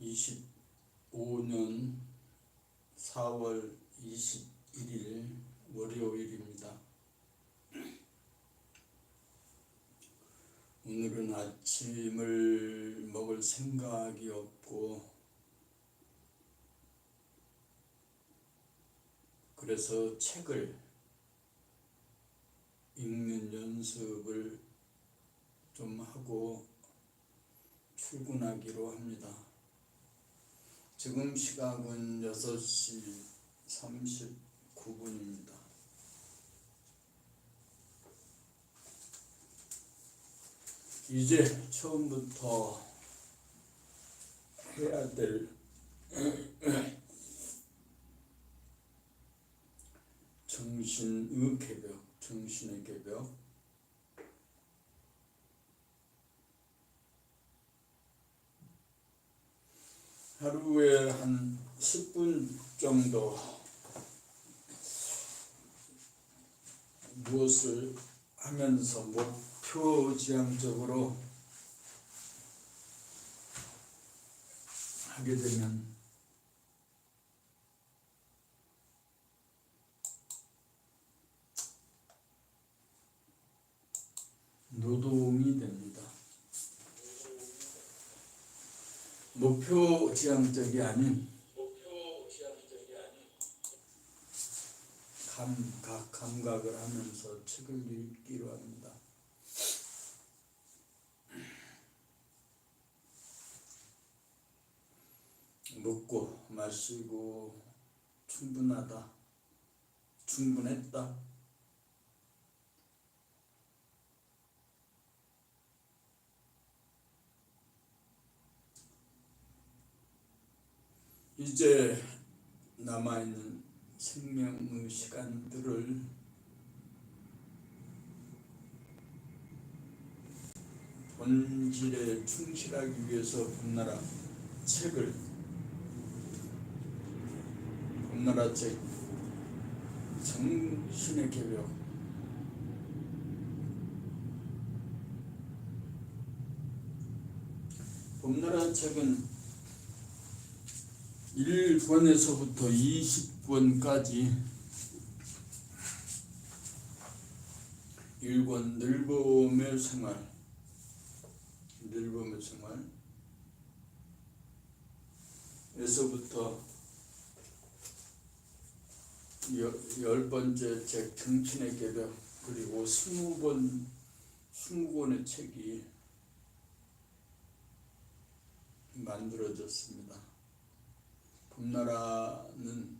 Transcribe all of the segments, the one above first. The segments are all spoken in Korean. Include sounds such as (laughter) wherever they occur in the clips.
2025년 4월 21일 월요일입니다. 오늘은 아침을 먹을 생각이 없고 그래서 책을 읽는 연습을 좀 하고 출근하기로 합니다. 지금 시각은 6시 39분입니다. 이제 처음부터 해야 될 (clears throat) 정신의 개벽, 정신의 개벽, 하루에 한 10분 정도 무엇을 하면서 목표지향적으로 하게 되면 노동이 됩니다. 목표 지향적이 아닌 감각 감각을 하면서 책을 읽기로 합니다. 먹고 마시고 충분하다, 충분했다. 이제 남아있는 생명의 시간들을 본질에 충실하기 위해서 봄나라 책을 봄나라 책 정신의 개벽 봄나라 책은 1권에서부터 20권까지 1권 늘봄의 생활 늘봄의 생활 에서부터 여- 열 번째 책 정신의 개벽 그리고 스무 권 스무 권의 책이 만들어졌습니다. 봄나라는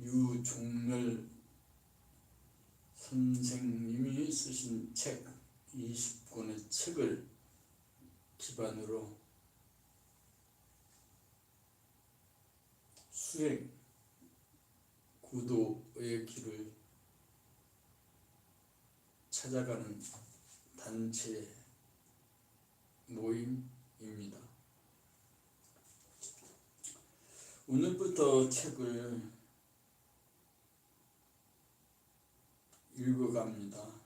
유종렬 선생님이 쓰신 책 20권의 책을 기반으로 수행 구도의 길을 찾아가는 단체 모임입니다. 오늘부터 책을 읽어갑니다.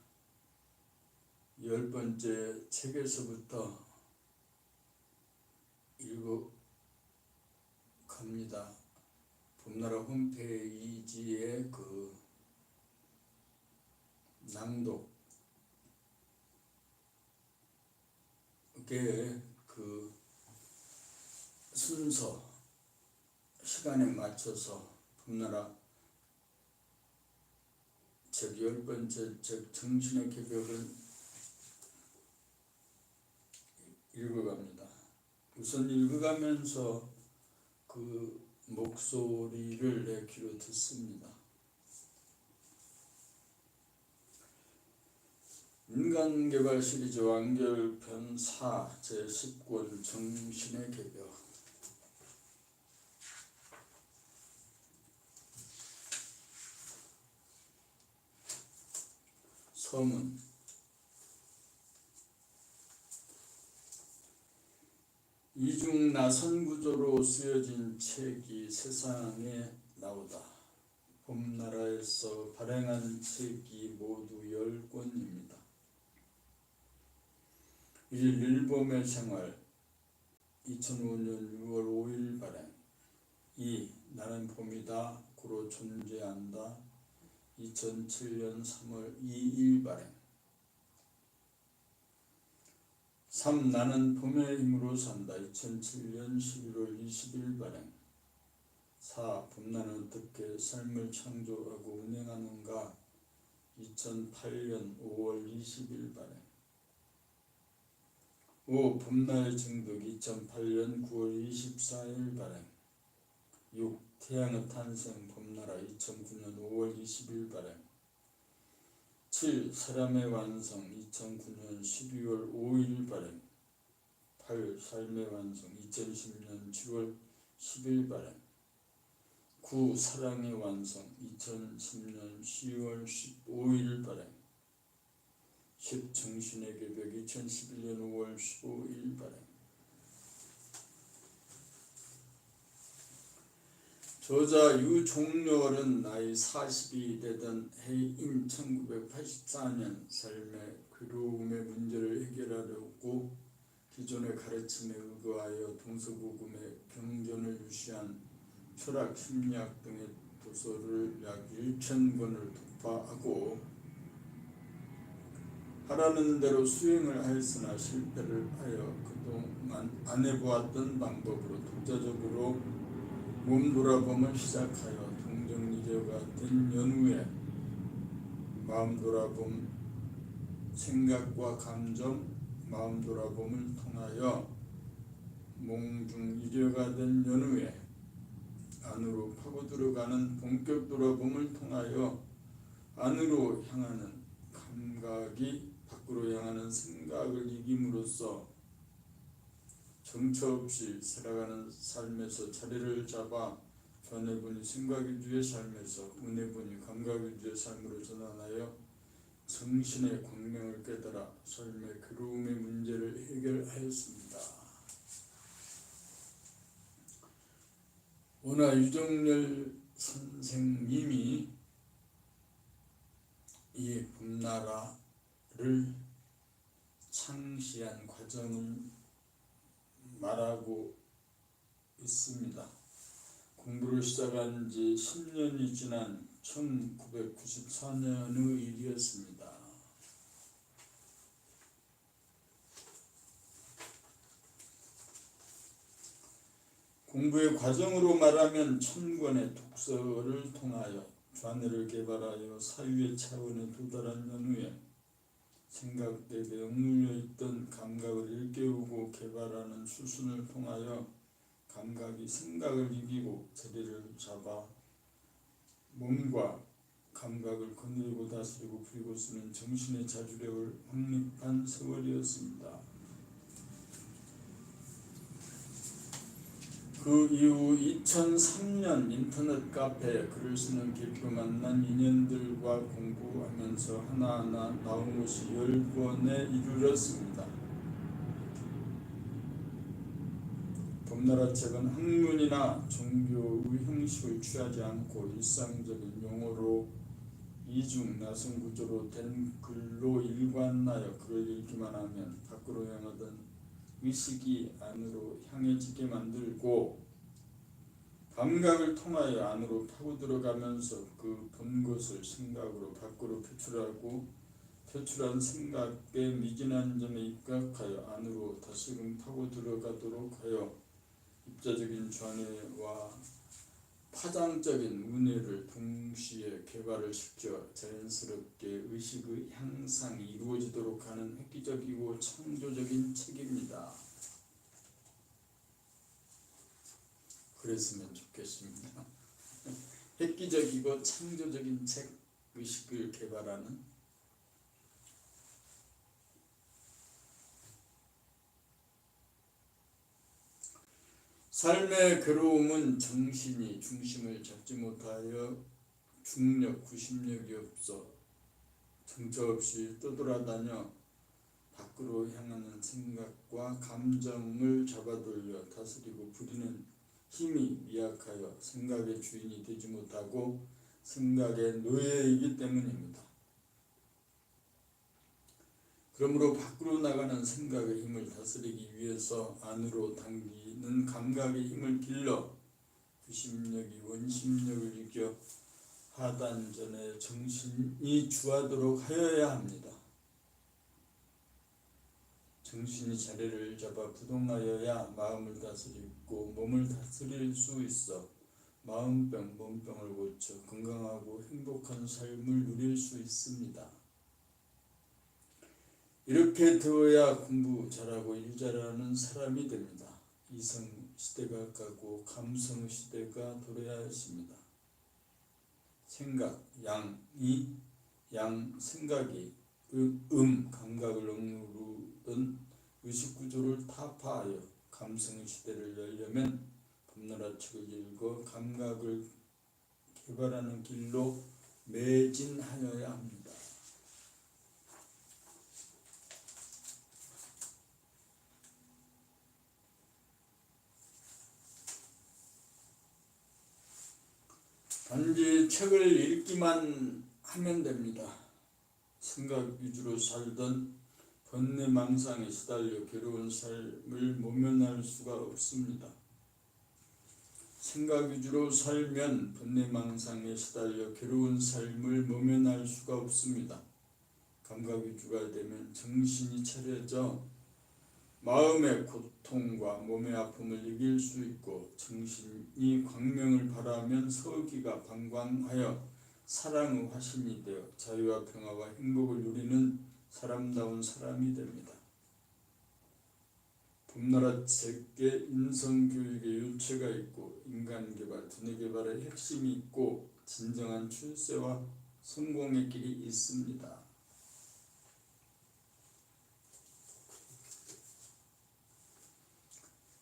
열 번째 책에서부터 읽어갑니다. 봄나라 홈페이지에 그 낭독 그 순서 시간에 맞춰서 봄나라 책열 번째 책 정신의 개벽을 읽어갑니다. 우선 읽어가면서 그 목소리를 내 귀로 듣습니다. 인간개발 시리즈 완결편 4 제10권 정신의 개벽 서문 이중 나선 구조로 쓰여진 책이 세상에 나오다. 봄나라에서 발행한 책이 모두 열 권입니다. 일 일범의 생활 2005년 6월 5일 발행 2. 나는 봄이다 고로 존재한다 2007년 3월 2일 발행 3. 나는 봄의 힘으로 산다 2007년 11월 20일 발행 4. 봄나는 어떻게 삶을 창조하고 운행하는가 2008년 5월 20일 발행 5. 봄날 증득 2008년 9월 24일 발행 6. 태양의 탄생 봄나라 2009년 5월 20일 발행 7. 사람의 완성 2009년 12월 5일 발행 8. 삶의 완성 2010년 7월 10일 발행 9. 사랑의 완성 2010년 10월 15일 발행 10. 정신의 개벽 2011년 5월 15일 발행 저자 유종렬은 나이 40이 되던 해인 1984년 삶의 괴로움의 문제를 해결하려고 기존의 가르침에 의거하여 동서고금의 경전을 유시한 철학, 심리학 등의 도서를 약 1천 권을 독파하고 하라는 대로 수행을 하였으나 실패를 하여 그동안 안 해보았던 방법으로 독자적으로 몸 돌아봄을 시작하여 동정이제가 된 연후에 마음 돌아봄 생각과 감정 마음 돌아봄을 통하여 몽중 이려가 된 연후에 안으로 파고 들어가는 본격 돌아봄을 통하여 안으로 향하는 감각이 밖으로 향하는 생각을 이김으로써 정처 없이 살아가는 삶에서 자리를 잡아 변해보니 생각 위주의 삶에서 은혜보니 감각 위주의 삶으로 전환하여 정신의 광명을 깨달아 삶의 괴로움의 문제를 해결하였습니다. 오나 유정열 선생님이 이 봄나라 를 창시한 과정을 말하고 있습니다. 공부를 시작한 지 10년이 지난 1994년의 일이었습니다. 공부의 과정으로 말하면 천권의 독서를 통하여 좌뇌를 개발하여 사유의 차원에 도달한 연후에 생각대에 억눌려 있던 감각을 일깨우고 개발하는 수순을 통하여 감각이 생각을 이기고 자리를 잡아 몸과 감각을 거느리고 다스리고 부리고 쓰는 정신의 자주력을 확립한 세월이었습니다. 그 이후 2003년 인터넷 카페에 글을 쓰는 계기로 만난 인연들과 공부하면서 하나하나 나온 것이 10권에 이르렀습니다. 봄나라 책은 학문이나 종교의 형식을 취하지 않고 일상적인 용어로 이중 나선 구조로 된 글로 일관하여 글을 읽기만 하면 밖으로 향하던 의식이 안으로 향해지게 만들고 감각을 통하여 안으로 파고 들어가면서 그 본 것을 생각으로 밖으로 표출하고 표출한 생각의 미진한 점에 입각하여 안으로 다시금 파고 들어가도록 하여 입자적인 좌뇌와 파장적인 운해를 동시에 개발을 시켜 자연스럽게 의식의 향상이 이루어지도록 하는 획기적이고 창조적인 책입니다. 그랬으면 좋겠습니다. (laughs) 획기적이고 창조적인 책 의식을 개발하는 삶의 괴로움은 정신이 중심을 잡지 못하여 중력, 구심력이 없어 정처 없이 떠돌아다녀 밖으로 향하는 생각과 감정을 잡아돌려 다스리고 부리는 힘이 미약하여 생각의 주인이 되지 못하고 생각의 노예이기 때문입니다. 그러므로 밖으로 나가는 생각의 힘을 다스리기 위해서 안으로 당기는 감각의 힘을 길러 구심력이 원심력을 이겨 하단전에 정신이 주하도록 하여야 합니다. 정신이 자리를 잡아 부동하여야 마음을 다스리고 몸을 다스릴 수 있어 마음병, 몸병을 고쳐 건강하고 행복한 삶을 누릴 수 있습니다. 이렇게 되어야 공부 잘하고 일 잘하는 사람이 됩니다. 이성 시대가 가고 감성 시대가 도래야 했습니다. 생각, 양이 양 생각이 음, 음 감각을 억누르던 의식 구조를 타파하여 감성 시대를 열려면 법나라 책을 읽어 감각을 개발하는 길로 매진하여야 합니다. 단지 책을 읽기만 하면 됩니다. 생각 위주로 살던 번뇌 망상에 시달려 괴로운 삶을 모면할 수가 없습니다. 생각 위주로 살면 번뇌 망상에 시달려 괴로운 삶을 모면할 수가 없습니다. 감각 위주가 되면 정신이 차려져 마음의 고통과 몸의 아픔을 이길 수 있고 정신이 광명을 바라면 서기가 방광하여 사랑의 화신이 되어 자유와 평화와 행복을 누리는 사람다운 사람이 됩니다. 봄나라 책에 인성교육의 유체가 있고 인간개발, 두뇌개발의 핵심이 있고 진정한 출세와 성공의 길이 있습니다.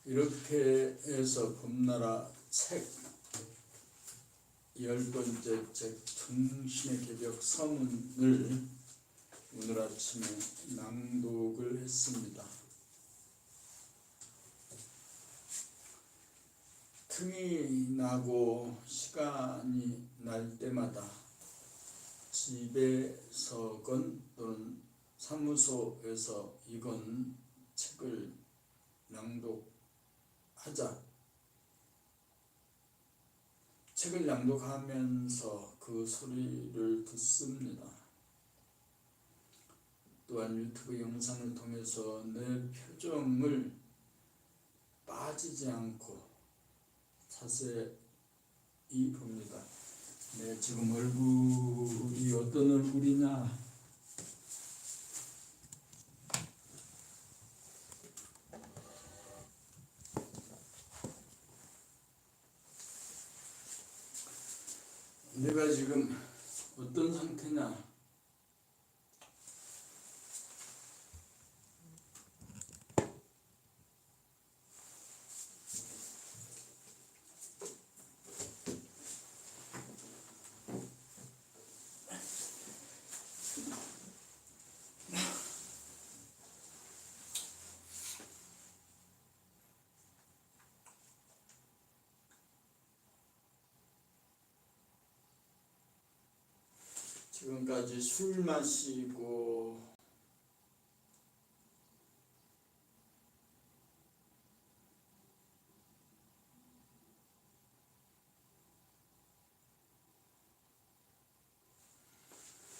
이렇게 해서 봄나라 책 열 번째 책 정신의 개벽 서문을 오늘 아침에 낭독을 했습니다. 틈이 나고 시간이 날 때마다 집에서건 또는 사무소에서 이건 책을 낭독하자. 책을 낭독하면서 그 소리를 듣습니다. 또한 유튜브 영상을 통해서 내 표정을 빠지지 않고 자세히 봅니다. 내 지금 얼굴이 어떤 얼굴이냐? 내가 지금 어떤 상태냐? 지금까지 술 마시고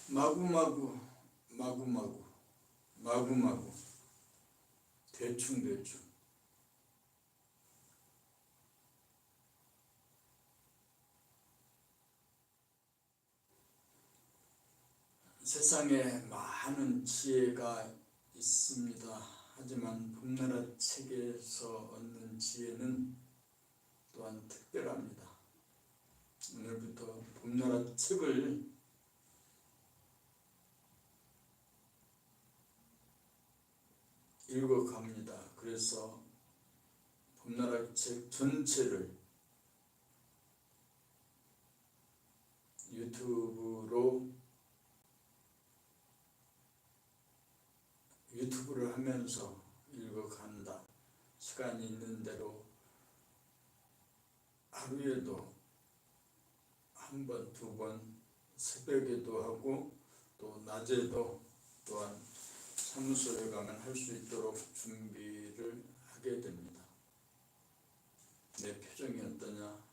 마구마구 마구마구 마구마구 대충 대충 세상에 많은 지혜가 있습니다. 하지만 봄나라 책에서 얻는 지혜는 또한 특별합니다. 오늘부터 봄나라 책을 읽어갑니다. 그래서 봄나라 책 전체를 유튜브로 유튜브를 하면서 읽어간다. 시간이 있는 대로 하루에도 한 번, 두 번, 새벽에도 하고 또 낮에도 또한 사무소에 가면 할 수 있도록 준비를 하게 됩니다. 내 표정이 어떠냐?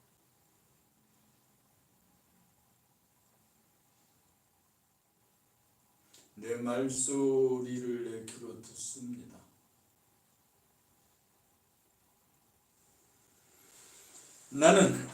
내 말소리를 내 귀로 듣습니다. 나는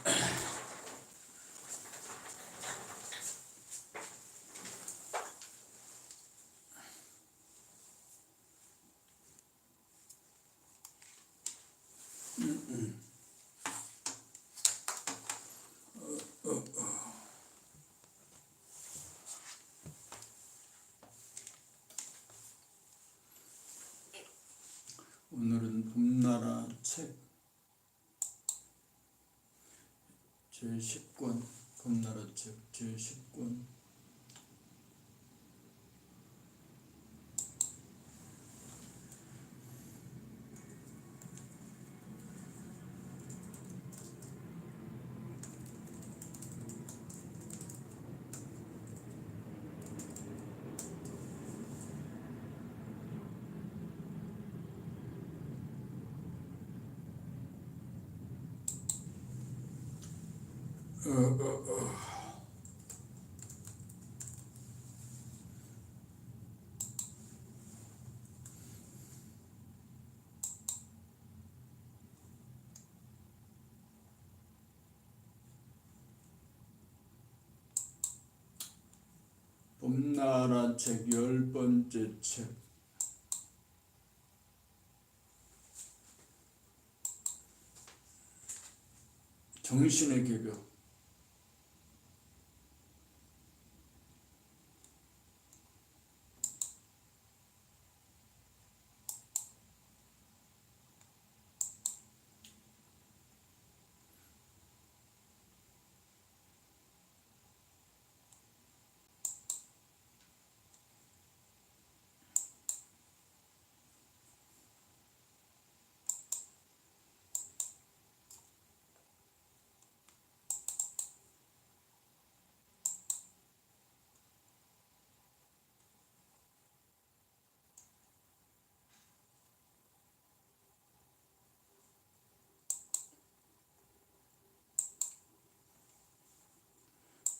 오늘은 봄나라 책 제10권 봄나라 책 제10권 어, 어, 어. 봄나라 책 열 번째 책 정신의 개벽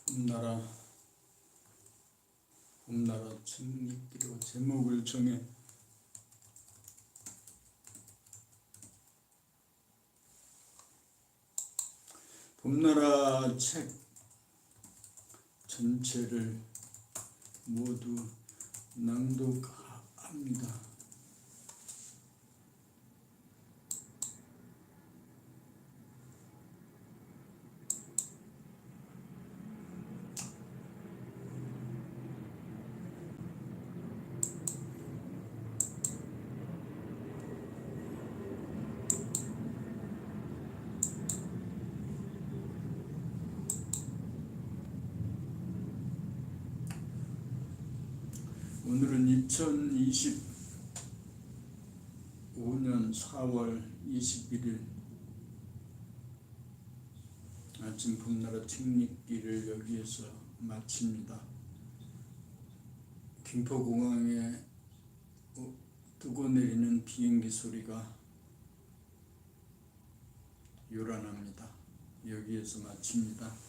봄나라 봄나라 책읽기로 제목을 정해 봄나라 책 전체를 모두 낭독합니다. 오늘은 2025년 4월 21일 아침 봄나라 책읽기를 여기에서 마칩니다. 김포공항에 어, 뜨고 내리는 비행기 소리가 요란합니다. 여기에서 마칩니다.